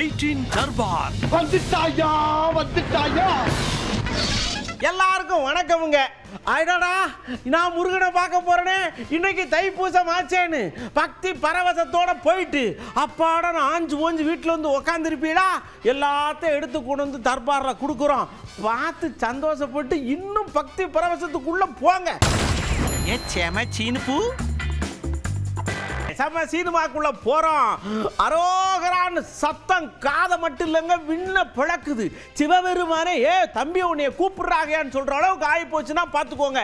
Eighteen Darbar. வந்துட்டாயா வந்துட்டாயா? எல்லாருக்கும் வணக்கமுங்க. அடடா நான் முருகனை பார்க்க போறேனே. இன்னைக்கு தைப்பூசம் ஆச்சேன்னு பக்தி பரவசத்தோட போயிட்டு அப்பாட நான் ஆஞ்சு ஓஞ்சு வீட்டில் வந்து உக்காந்துருப்பீடா? எல்லாத்தையும் எடுத்து கொண்டு வந்து தர்பாரில் கொடுக்குறோம். பார்த்து சந்தோஷப்பட்டு இன்னும் பக்தி பரவசத்துக்குள்ள போங்க. ஏ செம சீனுப்பு செம சினிமாக்குள்ள போறோம். அரோகரான்னு சத்தம் காதை மட்டும் இல்லைங்க விண்ண பிளக்குது. சிவபெருமானே ஏ தம்பி உன்னைய கூப்பிடுறாங்கன்னு சொல்ற அளவுக்கு ஆகி போச்சுன்னா பார்த்துக்கோங்க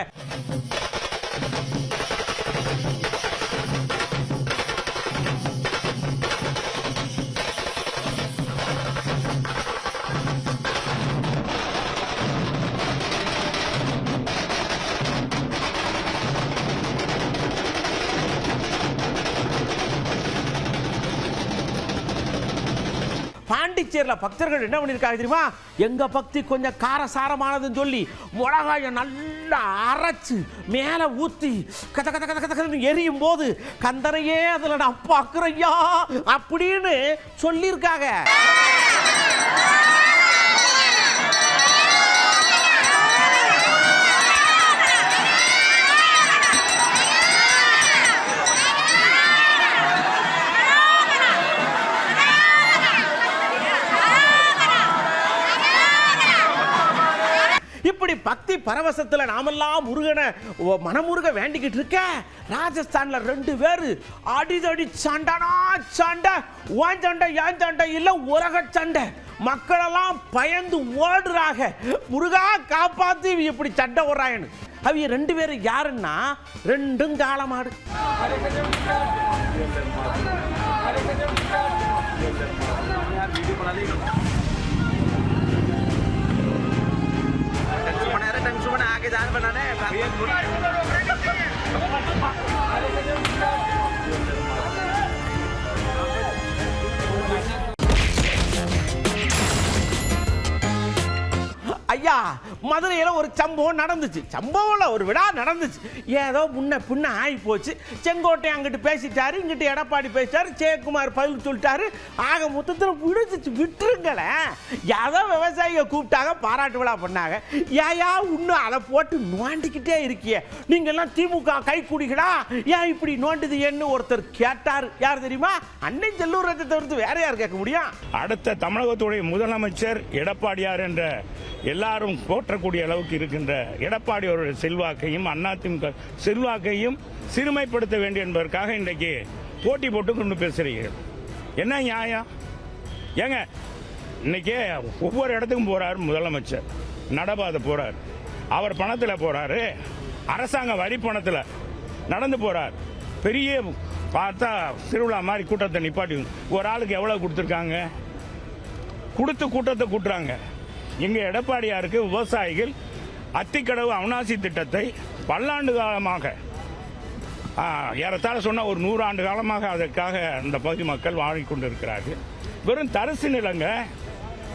பாண்டிச்சேரியில் பக்தர்கள் என்ன பண்ணியிருக்காங்க தெரியுமா? எங்கள் பக்தி கொஞ்சம் காரசாரமானதுன்னு சொல்லி மிளகாயை நல்லா அரைச்சு மேலே ஊற்றி கத கத கத கத கதன்னு எரியும் போது கந்தனையே அதில் நான் பார்க்குறையா அப்படின்னு சொல்லியிருக்காங்க இப்படி பக்தி பரவசத்துல நாமெல்லாம் முருகனை மனமுருக வேண்டிக்கிட்டு இருக்க. ராஜஸ்தான்ல ரெண்டு பேர். அடிதடி சண்டைனா சண்டை. ஓன் சண்டை ஏன் சண்டை இல்லை உலக சண்டை. மக்களெல்லாம் பயந்து ஓடுறாங்க. முருகா காப்பாத்தி இப்படி சண்டை ஓடுறாங்கன்னு அவங்க ரெண்டு பேரும் யாருன்னா ரெண்டும் காலமாடு. आगे जान बनाना है। மதுரையில் ஒரு சம்பவம் நடந்துச்சு. சம்பவம்ல ஒரு விழா நடந்துச்சு. ஏதோ முன்ன பின்ன ஆகி போச்சு. செங்கோட்டை அங்கிட்டு பேசிட்டாரு இங்கிட்டு எடப்பாடி பேசிட்டாரு ஜெயக்குமார் பதில் சொல்லிட்டாரு. ஆக மொத்தத்தில் விடுச்சு விட்டுருங்களேன் ஏதோ விவசாயிகள் கூப்பிட்டாங்க பாராட்டு விழா பண்ணாங்க. ஏயா இன்னும் அதை போட்டு நோண்டிக்கிட்டே இருக்கிய. நீங்கள்லாம் திமுக கை ஏன் இப்படி நோண்டுது என்ன ஒருத்தர் கேட்டார். யார் தெரியுமா? அன்னை செல்லூர் ரத்தத்தை தவிர்த்து வேற யார் கேட்க முடியும்? அடுத்த தமிழகத்துடைய முதலமைச்சர் எடப்பாடியார் என்ற எல்லாரும் மாற்றக்கூடிய அளவுக்கு இருக்கின்ற எடப்பாடி அவருடைய செல்வாக்கையும் அதிமுக செல்வாக்கையும் சிறுமைப்படுத்த வேண்டும் என்பதற்காக இன்றைக்கு போட்டி போட்டு கொண்டு பேசுறீர்கள் என்ன நியாயம்? ஏங்க இன்னைக்கு ஒவ்வொரு இடத்துக்கும் போகிறார் முதலமைச்சர். நடபாதை போறார். அவர் பணத்தில் போறாரு. அரசாங்க வரி பணத்தில் நடந்து போறார். பெரிய பார்த்தா திருவிழா மாதிரி கூட்டத்தை நிப்பாட்டி ஒரு ஆளுக்கு எவ்வளவு கொடுத்துருக்காங்க? கொடுத்து கூட்டத்தை கூட்டுறாங்க. இங்கே எடப்பாடியாருக்கு விவசாயிகள் அத்திக்கடவு அவனாசி திட்டத்தை பல்லாண்டு காலமாக ஏறத்தாழ சொன்ன ஒரு நூறு ஆண்டு காலமாக அதற்காக இந்த பகுதி மக்கள் வாழிக்கொண்டிருக்கிறார்கள் வெறும் தரிசு நிலங்க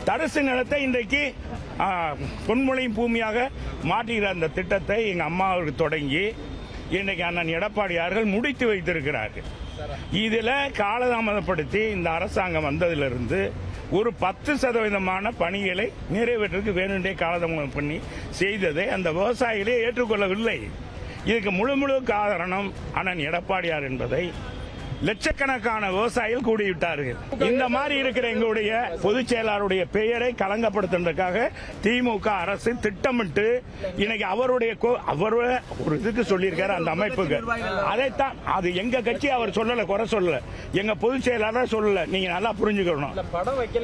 தரிசு நிலத்தை இன்றைக்கு பொன்முளையும் பூமியாக மாற்றுகிற அந்த திட்டத்தை எங்கள் அம்மாவுக்கு தொடங்கி இன்றைக்கு அண்ணன் எடப்பாடியார்கள் முடித்து வைத்திருக்கிறார்கள். இதில் காலதாமதப்படுத்தி இந்த அரசாங்கம் வந்ததிலிருந்து ஒரு பத்து சதவீதமான பணிகளை நிறைவேற்றுக்கு வேணுண்டே காலதாமதம் பண்ணி செய்ததை அந்த விவசாயிகளே ஏற்றுக்கொள்ளவில்லை. இதுக்கு முழு முழு காரணம் அண்ணன் எடப்பாடியார் என்பதை லட்சக்கணக்கான விவசாயிகள் கூடிவிட்டார்கள். இந்த மாதிரி இருக்கிற எங்களுடைய பொதுச் செயலாளருடைய பெயரை களங்கப்படுத்துறதுக்காக திமுக அரசு திட்டமிட்டு இன்னைக்கு அவருடைய கோ- அவர் ஒரு இதுக்கு சொல்லியிருக்காரு அந்த அமைப்புக்கு. அதைத்தான் அது எங்க கட்சி அவர் சொல்லல குறை சொல்லல. எங்க பொதுச் செயலாளர் சொல்லல. நீங்க நல்லா புரிஞ்சுக்கணும்.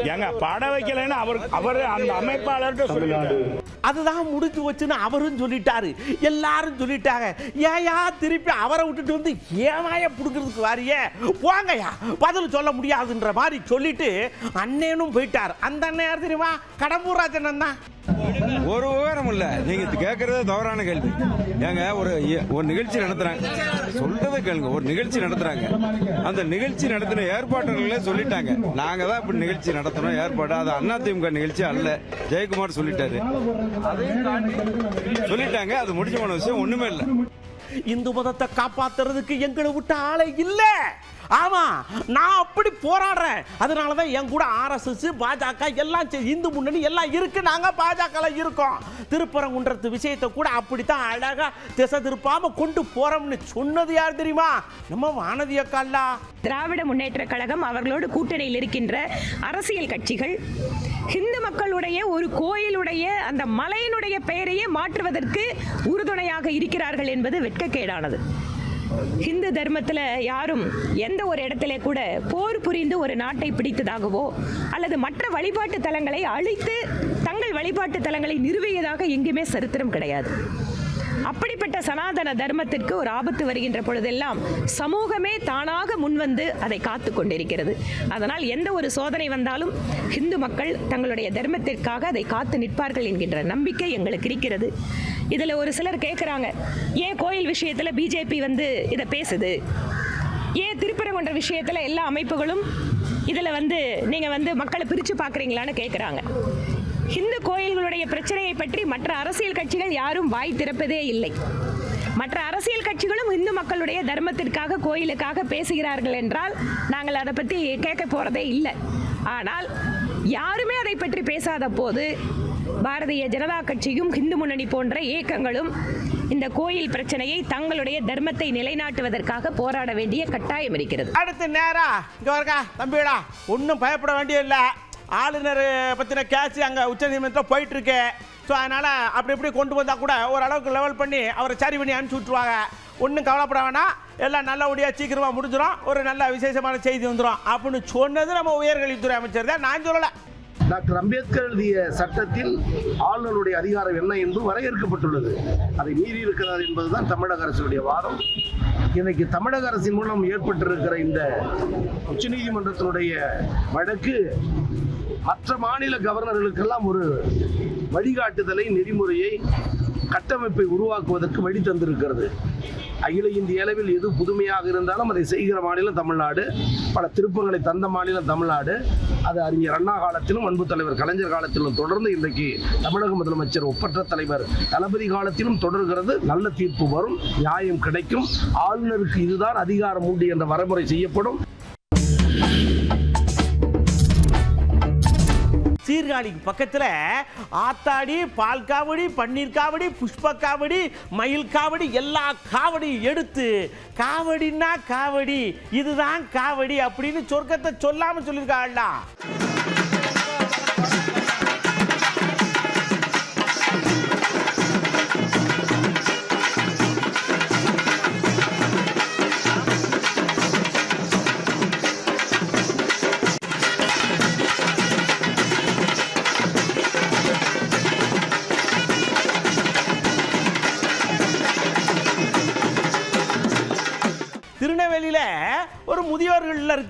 எங்க படம் வைக்கலைன்னு அவர் அவர் அந்த அமைப்பாளர்கிட்ட சொல்லிட்டாரு. அதுதான் முடிஞ்சு வச்சுன்னு அவரும் சொல்லிட்டாரு. எல்லாரும் சொல்லிட்டாங்க. ஏயா திருப்பி அவரை விட்டுட்டு வந்து ஏமாய புடுங்கிறதுக்கு வாரியே? போங்கய்யா பதில் சொல்ல முடியாதுன்ற மாதிரி சொல்லிட்டு அண்ணனும் போயிட்டார். அந்த அண்ணன் யார் தெரியுமா? கடம்பூர் ராஜன் தான். ஒரு விவரம் இல்ல. நீங்க கேட்கறதே தவறான கேள்வி. ஏங்க ஒரு ஒரு நிகழ்ச்சி நடத்துறாங்க. சொல்றதை கேளுங்க. ஒரு நிகழ்ச்சி நடத்துறாங்க. அந்த நிகழ்ச்சி நடத்தின ஏற்பாட்டாளர்களே சொல்லிட்டாங்க. நாங்க தான் இப்படி நிகழ்ச்சி நடத்தணும். ஏற்பாடு. அது அதிமுக நிகழ்ச்சி அல்ல. ஜெயக்குமார் சொல்லிட்டாரு. சொல்லிட்டாங்க. அது முடிஞ்ச போன விஷயம். ஒண்ணுமே இல்லை. இந்து மதத்தை காப்பாத்துறதுக்கு எங்களை விட்ட ஆளே இல்லை. ஆமா நான் அப்படி போராடுறேன். அதனால தான் என் கூட ஆர்எஸ்எஸ் பாஜக எல்லாம் இந்து முன்னணி எல்லாம் இருக்கு. நாங்கள் பாஜகவில் இருக்கோம். திருப்பரங்குன்றத்து விஷயத்தை கூட அப்படித்தான் அழகாக திசை திருப்பாமல் கொண்டு போகிறோம்னு சொன்னது யார் தெரியுமா? நம்ம வானதி அக்கால்லா திராவிட முன்னேற்ற கழகம் அவர்களோடு கூட்டணியில் இருக்கின்ற அரசியல் கட்சிகள் ஹிந்து மக்களுடைய ஒரு கோயிலுடைய அந்த மலையினுடைய பெயரையே மாற்றுவதற்கு உறுதுணையாக இருக்கிறார்கள் என்பது வெட்கக்கேடானது. ஹிந்து தர்மத்தில் யாரும் எந்த ஒரு இடத்துல கூட போர் புரிந்து ஒரு நாட்டை பிடித்ததாகவோ அல்லது மற்ற வழிபாட்டு தலங்களை அழித்து தங்கள் வழிபாட்டு தலங்களை நிறுவியதாக எங்குமே சரித்திரம் கிடையாது. அப்படி சனாதன தர்மத்திற்கு ஒரு ஆபத்து வருகின்ற பொழுதெல்லாம் சமூகமே தானாக முன்வந்து அதை காத்து கொண்டிருக்கிறது. அதனால் எந்த ஒரு சோதனை வந்தாலும் இந்து மக்கள் தங்களுடைய தர்மத்திற்காக அதை காத்து நிற்பார்கள் என்கின்ற நம்பிக்கை எங்களுக்கு இருக்கிறது. இதில் ஒரு சிலர் கேட்குறாங்க ஏன் கோயில் விஷயத்தில் பிஜேபி வந்து இதை பேசுது? ஏன் திருப்பரங்குன்ற விஷயத்தில் எல்லா அமைப்புகளும் இதில் வந்து நீங்கள் வந்து மக்களை பிரித்து பார்க்குறீங்களான்னு கேட்குறாங்க. இந்து கோயில்களுடைய பிரச்சனையை பற்றி மற்ற அரசியல் கட்சிகள் யாரும் வாய் திறப்பதே இல்லை. மற்ற அரசியல் கட்சிகளும் இந்து மக்களுடைய தர்மத்திற்காக கோயிலுக்காக பேசுகிறார்கள் என்றால் நாங்கள் அதை பற்றி கேட்க போகிறதே இல்லை. ஆனால் யாருமே அதை பற்றி பேசாத போது பாரதிய ஜனதா கட்சியும் இந்து முன்னணி போன்ற இயக்கங்களும் இந்த கோயில் பிரச்சனையை தங்களுடைய தர்மத்தை நிலைநாட்டுவதற்காக போராட வேண்டிய கட்டாயம் இருக்கிறது. அடுத்து நேரா இங்க வரக்கா தம்பிடா ஒன்றும் பயப்பட வேண்டியதில்லை. ஆளுநர் பற்றின கேஸ் அங்கே உச்சநீதிமன்றத்தில் போயிட்டுருக்கு ஸோ அதனால் அப்படி இப்படி கொண்டு வந்தால் கூட ஓரளவுக்கு லெவல் பண்ணி அவரை சரி பண்ணி அனுப்பிச்சி விட்ருவாங்க ஒன்றும் கவலைப்பட வேணாம். எல்லாம் நல்லபடியாக சீக்கிரமாக முடிஞ்சிடும் ஒரு நல்ல விசேஷமான செய்தி வந்துடும் அப்படின்னு சொன்னது நம்ம உயர்கல்வித்துறை அமைச்சர் தான். நான் சொல்லலை. டாக்டர் அம்பேத்கர் எழுதிய சட்டத்தில் ஆளுநருடைய அதிகாரம் என்ன என்று வரையறுக்கப்பட்டுள்ளது. அதை மீறி இருக்கிறார் என்பதுதான் தமிழக அரசுடைய வாதம். இன்னைக்கு தமிழக அரசின் மூலம் ஏற்பட்டிருக்கிற இந்த உச்சநீதிமன்றத்தினுடைய வழக்கு மற்ற மாநில கவர்னர்களுக்கெல்லாம் ஒரு வழிகாட்டுதலை நெறிமுறையை கட்டமைப்பை உருவாக்குவதற்கு வழி தந்திருக்கிறது. அகில இந்திய அளவில் எது புதுமையாக இருந்தாலும் அதை செய்கிற மாநிலம் தமிழ்நாடு பல திருப்பங்களை தந்த மாநிலம் தமிழ்நாடு. அது அறிஞர் அண்ணா காலத்திலும் அன்பு தலைவர் கலைஞர் காலத்திலும் தொடர்ந்து இன்றைக்கு தமிழக முதலமைச்சர் ஒப்பற்ற தலைவர் தளபதி காலத்திலும் தொடர்கிறது. நல்ல தீர்ப்பு வரும் நியாயம் கிடைக்கும். ஆளுநருக்கு இதுதான் அதிகாரம் உண்டு என்ற வரைமுறை செய்யப்படும். சீர்காழிக்கு பக்கத்தில் ஆத்தாடி பால் காவடி பன்னீர் காவடி புஷ்ப காவடி மயில் காவடி எல்லா காவடியும் எடுத்து காவடின்னா காவடி இதுதான் காவடி அப்படின்னு சொர்க்கத்தை சொல்லாம சொல்லியிருக்காள்டா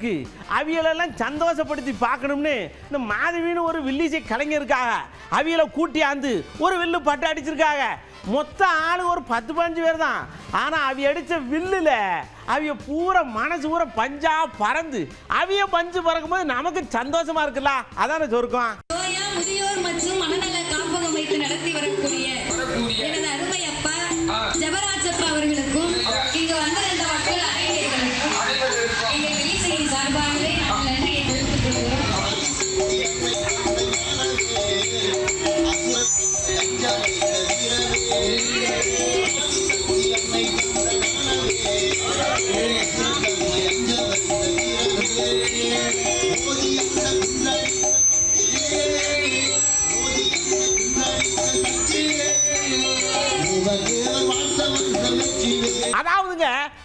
இருக்கு. அவியலெல்லாம் சந்தோஷப்படுத்தி பார்க்கணும்னு இந்த மாதவின்னு ஒரு வில்லிசை கலைஞர் இருக்காங்க அவியலை கூட்டியாந்து ஒரு வில்லு பட்டு அடிச்சிருக்காங்க மொத்த ஆளு ஒரு பத்து பதினஞ்சு பேர் தான். ஆனால் அவிய அடித்த வில்லுல அவிய பூரா மனசு பூரா பஞ்சா பறந்து அவிய பஞ்சு பறக்கும்போது நமக்கு சந்தோஷமா இருக்குல்ல? அதானே சொருக்கம். முதியோர் மற்றும் மனநல காப்பகம் வைத்து நடத்தி வரக்கூடிய எனது அருமை அப்பா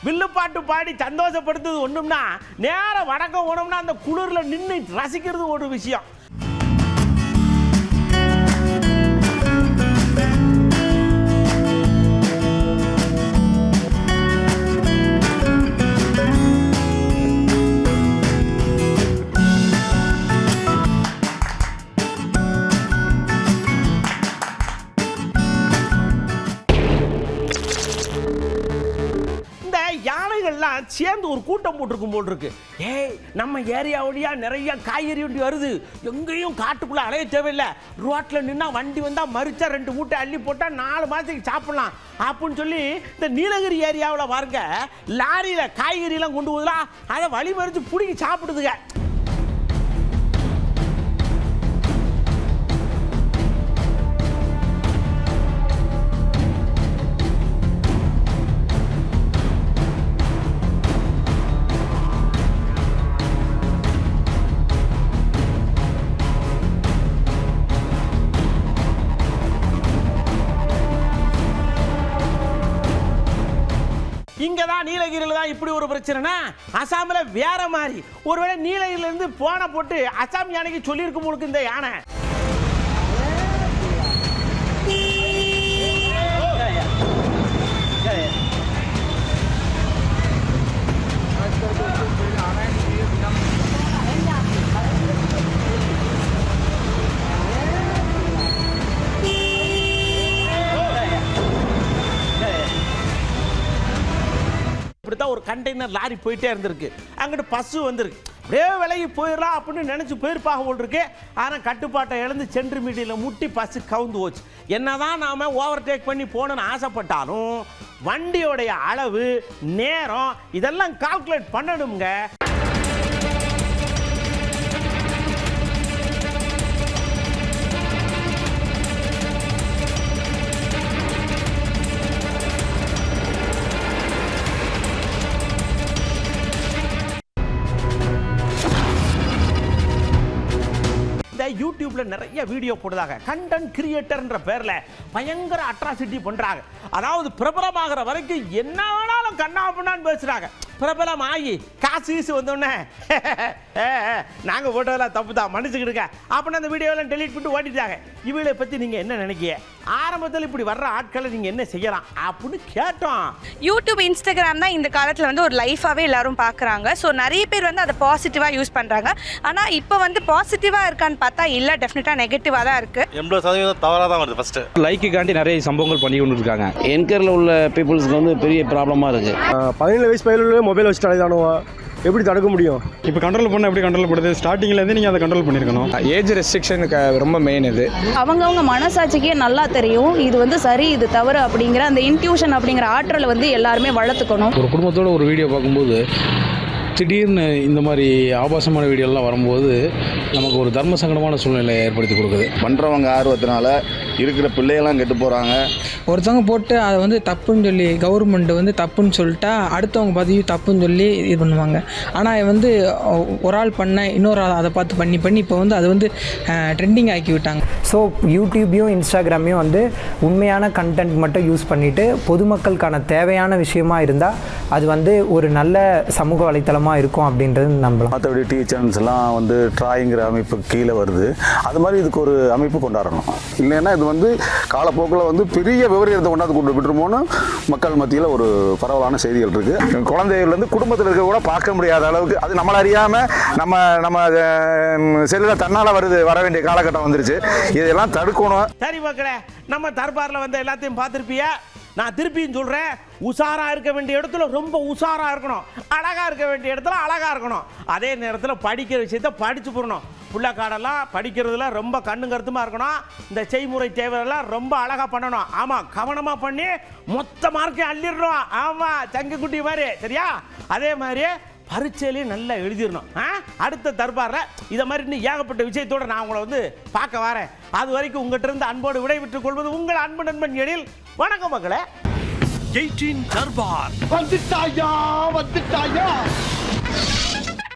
வில்லுப்பாட்டு பாடி சந்தோஷப்படுத்துறது ஒன்றும்னா நேரம் வடக்கம் ஓனோம்னா அந்த குளிரில் நின்று ரசிக்கிறது ஒரு விஷயம். சேர்ந்து ஒரு கூட்டம் போட்டிருக்கும் போல் இருக்கு. ஏய் நம்ம ஏரியா வழியா நிறைய காய்கறி வண்டி வருது. எங்கேயும் காட்டுக்குள்ள அலைய தேவையில்லை. ரோட்டில் நின்னா வண்டி வந்தா மறிச்சா ரெண்டு மூட்டை அள்ளி போட்டா நாலு மாசத்துக்கு சாப்பிடலாம். அப்படின்னு சொல்லி இந்த நீலகிரி ஏரியாவில் பாருங்க லாரியில காய்கறி எல்லாம் கொண்டு போதுலா அதை வழி மறிச்சு பிடிங்கி சாப்பிடுதுங்க. ஒரு பிரச்சனைனா அசாமில் வேற மாதிரி. ஒருவேளை நீலகிரியில இருந்து போட்டு அசாம் யானைக்கு சொல்லியிருக்கும் உங்களுக்கு இந்த யானை. இப்படித்தான் ஒரு கண்டெய்னர் லாரி போயிட்டே இருந்திருக்கு. அங்கிட்டு பஸ்ஸு வந்திருக்கு. அப்படியே விலகி போயிடலாம் அப்படின்னு நினச்சி போயிருப்பாக போல் இருக்கு ஆனால் கட்டுப்பாட்டை இழந்து சென்று மீடியில் முட்டி பஸ்ஸு கவுந்து போச்சு. என்னதான் தான் நாம் ஓவர்டேக் பண்ணி போகணுன்னு ஆசைப்பட்டாலும் வண்டியோடைய அளவு நேரம் இதெல்லாம் கால்குலேட் பண்ணணுங்க யூடியூப்ல நிறைய வீடியோ போடுறாங்க. கண்டென்ட் கிரியேட்டர்ன்ற பேர்ல பயங்கர அட்ராசிட்டி பண்றாங்க. அதாவது பிரபலமாகிற வரைக்கும் என்ன வேணாலும் கண்ணா பண்ணான்னு பேசுறாங்க. பிரபலம் ஆகி காசு கீசு வந்தோடனே நாங்கள் போட்டதெல்லாம் தப்பு தான் மன்னிச்சுக்கிடுங்க. அப்படின்னு அந்த வீடியோலாம் டெலீட் பண்ணிட்டு ஓட்டிட்டாங்க இவளை பற்றி நீங்கள் என்ன நினைக்கிறீங்க ஆரம்பத்தில் இப்படி வர்ற ஆட்களை நீங்கள் என்ன செய்யலாம் அப்படின்னு கேட்டோம். யூடியூப் இன்ஸ்டாகிராம் தான் இந்த காலத்தில் வந்து ஒரு லைஃபாகவே எல்லாரும் பார்க்குறாங்க. ஸோ நிறைய பேர் வந்து அதை பாசிட்டிவாக யூஸ் பண்ணுறாங்க ஆனால் இப்போ வந்து பாசிட்டிவாக இருக்கான்னு பார்த்தா இல்லை டெஃபினட்டாக நெகட்டிவாக தான் இருக்குது எண்பது சதவீதம் தவறாக தான் வருது ஃபஸ்ட்டு லைக்குக்காண்டி நிறைய சம்பவங்கள் பண்ணி கொண்டு இருக்காங்க என்கரில் உள்ள பீப்புள்ஸ்க்கு வந்து பெரிய ப்ராப்ளமாக இருக்குது பதினேழு வயசு மொபைல் வச்சுட்டு அலைதானுவா எப்படி தடுக்க முடியும்? இப்போ கண்ட்ரோல் பண்ண எப்படி கண்ட்ரோல் பண்ணுறது ஸ்டார்டிங்லேருந்து நீங்கள் அதை கண்ட்ரோல் பண்ணியிருக்கணும் ஏஜ் ரெஸ்ட்ரிக்ஷனுக்கு ரொம்ப மெயின் இது. அவங்கவுங்க மனசாட்சிக்கே நல்லா தெரியும். இது வந்து சரி இது தவறு அப்படிங்கிற அந்த இன்ட்யூஷன் அப்படிங்கிற ஆற்றலை வந்து எல்லாருமே வளர்த்துக்கணும். ஒரு குடும்பத்தோட ஒரு வீடியோ பார்க்கும்போது திடீர்னு இந்த மாதிரி ஆபாசமான வீடியோலாம் வரும்போது நமக்கு ஒரு தர்ம சங்கடமான சூழ்நிலையை ஏற்படுத்தி கொடுக்குது. பண்ணுறவங்க ஆர்வத்தினால இருக்கிற பிள்ளைகள்லாம் கெட்டு போகிறாங்க ஒருத்தவங்க போட்டு அதை வந்து தப்புன்னு சொல்லி கவர்மெண்ட் வந்து தப்புன்னு சொல்லிட்டா அடுத்தவங்க பார்த்து "இது தப்புன்னு சொல்லி இது பண்ணுவாங்க. ஆனால் வந்து ஒரு ஆள் பண்ண இன்னொரு ஆள் அதை பார்த்து பண்ணி பண்ணி இப்போ வந்து அது வந்து ட்ரெண்டிங் ஆக்கி விட்டாங்க. ஸோ யூடியூப்பையும் இன்ஸ்டாகிராமையும் வந்து உண்மையான கண்டென்ட் மட்டும் யூஸ் பண்ணிவிட்டு பொதுமக்களுக்கான தேவையான விஷயமா இருந்தால் அது வந்து ஒரு நல்ல சமூக வலைத்தளமாக இருக்கும் அப்படின்றது நம்பலாம். மற்றபடி டிவி சேனல்ஸ் எல்லாம் வந்து ட்ராயிங்கிற அமைப்பு கீழே வருது. அது மாதிரி இதுக்கு ஒரு அமைப்பு கொண்டாடணும். இல்லைன்னா இது வந்து காலப்போக்கில் வந்து பெரிய விவரீதத்தை கொண்டாந்து கொண்டு விட்டுருமோன்னு மக்கள் மத்தியில் ஒரு பரவலான செய்திகள் இருக்குது குழந்தைகள்லேருந்து குடும்பத்தில் இருக்க கூட பார்க்க முடியாத அளவுக்கு அது நம்மளை அறியாமல் நம்ம நம்ம செல்லில் தன்னால் வருது வர வேண்டிய காலகட்டம் வந்துருச்சு. இதெல்லாம் தடுக்கணும். சரி மக்களே நம்ம தர்பாரில் வந்து எல்லாத்தையும் பார்த்துருப்பியா? நான் திருப்பியும் சொல்கிறேன் உஷாராக இருக்க வேண்டிய இடத்துல ரொம்ப உஷாராக இருக்கணும். அழகாக இருக்க வேண்டிய இடத்துல அழகாக இருக்கணும். அதே நேரத்தில் படிக்கிற விஷயத்த படித்து போடணும் புள்ளக்காடெல்லாம் படிக்கிறதுல ரொம்ப கண்ணு கருத்துமாக இருக்கணும். இந்த செய்முறை தேவையெல்லாம் ரொம்ப அழகாக பண்ணணும். ஆமாம் கவனமாக பண்ணி மொத்த மார்க்கையும் அள்ளிடணும். ஆமாம் சங்குக்குட்டி மாதிரி சரியா? அதே மாதிரி பரீட்சையிலையும் நல்லா எழுதிடணும். ஆ? அடுத்த தர்பாரில் இதை மாதிரி இன்னும் ஏகப்பட்ட விஷயத்தோடு நான் உங்களை வந்து பார்க்க வரேன். அது வரைக்கும் உங்கள்கிட்ட இருந்து அன்போடு விடைபெற்றுக் கொள்வது உங்கள் அன்பு நண்பன் எழில். வணக்கம் மக்களே எயிட்டீன் தர்பார். வந்துட்டாயா வந்துட்டாயா?